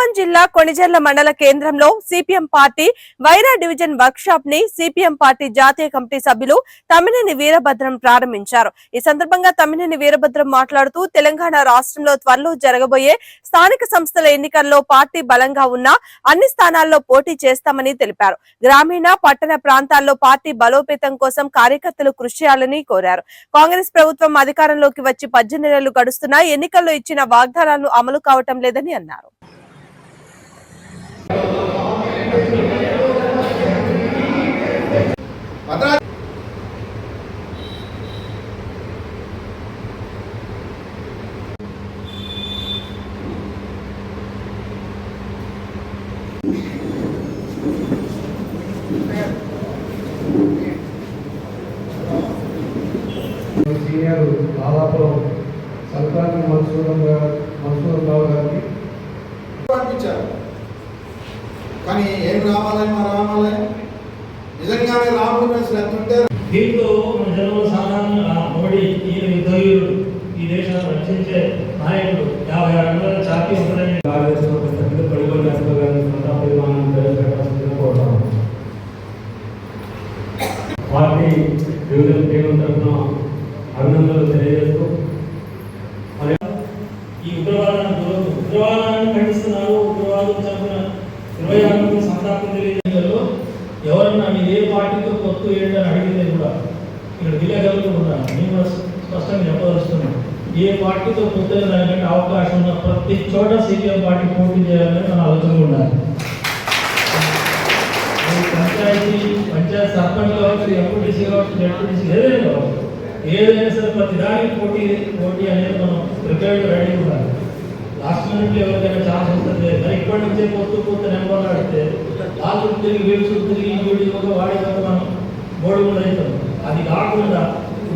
ఖమ్మం జిల్లా కొణిజర్ల మండల కేంద్రంలో CPM party Wyra division work షాప్ని సిపిఎం పార్టీ జాతీయ కమిటీ సభ్యులు తమ్మినేని వీరభద్రం ప్రారంభించారు. ఈ సందర్భంగా తమ్మినేని వీరభద్రం మాట్లాడుతూ తెలంగాణ రాష్ట్రంలో త్వరలో జరగబోయే స్థానిక సంస్థల ఎన్నికల్లో పార్టీ బలంగా ఉన్న అన్ని స్థానాల్లో పోటీ చేస్తామని తెలిపారు. గ్రామీణ పట్టణ ప్రాంతాల్లో పార్టీ బలోపేతం కోసం కార్యకర్తలు కృషి చేయాలని కోరారు. కాంగ్రెస్ ప్రభుత్వం అధికారంలోకి వచ్చి పద్దెనిమిది నెలలు గడుస్తున్నా ఎన్నికల్లో ఇచ్చిన వాగ్దానాలు అమలు కావటం లేదని అన్నారు. సీనియర్ దాదాపు సల్తాన్ మన్సూర్ గారు మన్సూర్ రావు గారికి పంపించారు కానీ ఏం రామాలయం మా రామాలయం నిజంగానే రాముడి మీద శ్రద్ధ ఉంటే దీంతో మన జనంలో సాధారణంగా మోడీ ఈయన యుద్ధవీరుడు ఈ దేశాన్ని రక్షించే నాయకుడు యాభై ఆరు వందల ప్రవేశపెట్టాల్సిందిగా కోరుతాం పార్టీ తరఫున అభినందనలు తెలియజేస్తూ ఈ ఉగ్రవాదాన్ని ఉగ్రవాదాన్ని ఖండిస్తున్నారు. ఉగ్రవాదం చంపిన ఇరవై ఆరు మంది సంతాపం తెలియజేయడంలో ఎవరన్నా మీరు ఏ పార్టీతో పొత్తు ఏంటని అడిగితే కూడా ఇక్కడ విలేకరులు కూడా నేను స్పష్టంగా చెప్పదలుచుకున్నాను. ఏ పార్టీతో పొత్తు దానికంటే అవకాశం ఉన్న ప్రతి చోట సీపీఎం పార్టీ పోటీ చేయాలని మన ఆలోచన ఉండాలి. పంచాయతీ పంచాయతీ సర్పంచ్ కావచ్చు ఎంపీటీసీ కావచ్చు జడ్పీటీసీ ఏదైనా కావచ్చు ఏదైనా సరే ప్రతి దానికి పోటీ పోటీ అనేది మనం ప్రిపేర్డ్ రెడీ ఉండాలి. లాస్ట్ మినిట్ ఎవరికైనా ఛాన్స్ వస్తుంది మరి ఇప్పటి నుంచే పొత్తు పొత్తు నెంబర్లు ఆడితే వాళ్ళు తిరిగి వీళ్ళు చుట్టూ తిరిగి ఈ వీడియోగా వాడేదాకా మనం బోర్డు కూడా అవుతాం. అది కాకుండా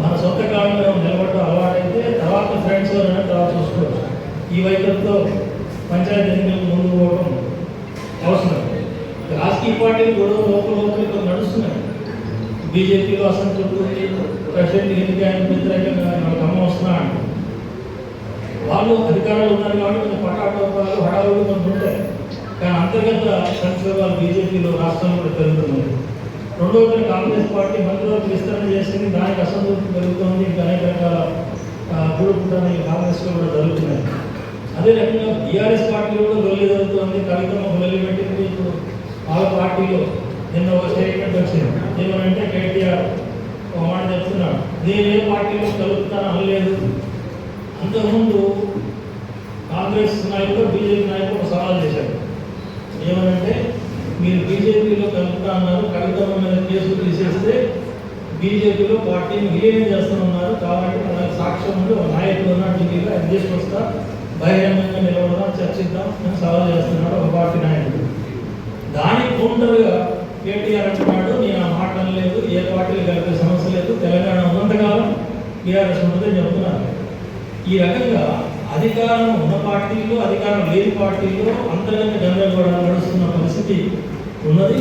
మన సొంత కాలంలో నిలబడడం అలవాటైతే తర్వాత ఫ్రెండ్స్ అనేది తర్వాత చూసుకోవచ్చు. ఈ వైఖరితో పంచాయతీ ఎన్నికలకు ముందు పోవడం అవసరం. రాజకీయ పార్టీలు కూడా లోపల లోపలికి నడుస్తున్నాయి. బీజేపీలో అసంతృప్తి ఉంది ప్రెసిడెంట్ ఎన్నిక ఆయన వ్యతిరేకంగా మనకు వస్తున్నాడు వాళ్ళు అధికారాలు ఉన్నారు కాబట్టి కొంచెం పటాటోపాలు హడావులు కొంచెం ఉంటాయి కానీ అంతర్గత సంక్షోభాలు బీజేపీలో రాష్ట్రంలో కూడా పెరుగుతున్నాయి. రెండవది కాంగ్రెస్ పార్టీ మంత్రివర్గ విస్తరణ చేసింది దానికి అసంతృప్తి పెరుగుతోంది ఇంకా అనేక రకాల కూడుకుంటాన కాంగ్రెస్లో కూడా జరుగుతున్నాయి. అదే రకంగా బీఆర్ఎస్ పార్టీలో కూడా గొల్లి జరుగుతుంది కవితమ్మ గొల్లి పెట్టింది ఇప్పుడు వాళ్ళ పార్టీలో నిన్న ఒక స్టేట్మెంట్ వచ్చింది. ఏమనంటే కేటీఆర్ ఒక మాట చెప్తున్నాడు. నేను ఏ పార్టీలో కలుపుతాను అనలేదు అంతకుముందు కాంగ్రెస్ నాయకుడు బీజేపీ నాయకుడు సవాల్ చేశారు ఏమనంటే మీరు బీజేపీలో కలుపుతా అన్నారు కలుగుతాం మీద కేసులు తీసేస్తే బీజేపీలో పార్టీని విలీనం చేస్తున్నారు కాబట్టి మనకు సాక్ష్యం ఉండి ఒక నాయకుడు ఉన్నాడు ఢిల్లీలో ఆయన తీసుకొస్తా బహిరంగంగా నిలబడదాం చర్చిద్దాం అని సవాల్ చేస్తున్నాడు ఒక పార్టీ నాయకుడు. దానికి కౌంటర్గా కేటీఆర్ అంటున్నాడు నేను ఆ మాట అనలేదు ఏ పార్టీలు కలిపే సమస్య లేదు తెలంగాణ ఉన్నంతకాలం టీఆర్ఎస్ ఉంటుందని చెప్తున్నాను ఈ రకంగా అధికారం ఉన్న పార్టీలు అధికారం లేని పార్టీలు అంతర్గత గందరగోళాలు నడుస్తున్న పరిస్థితి ఉన్నది.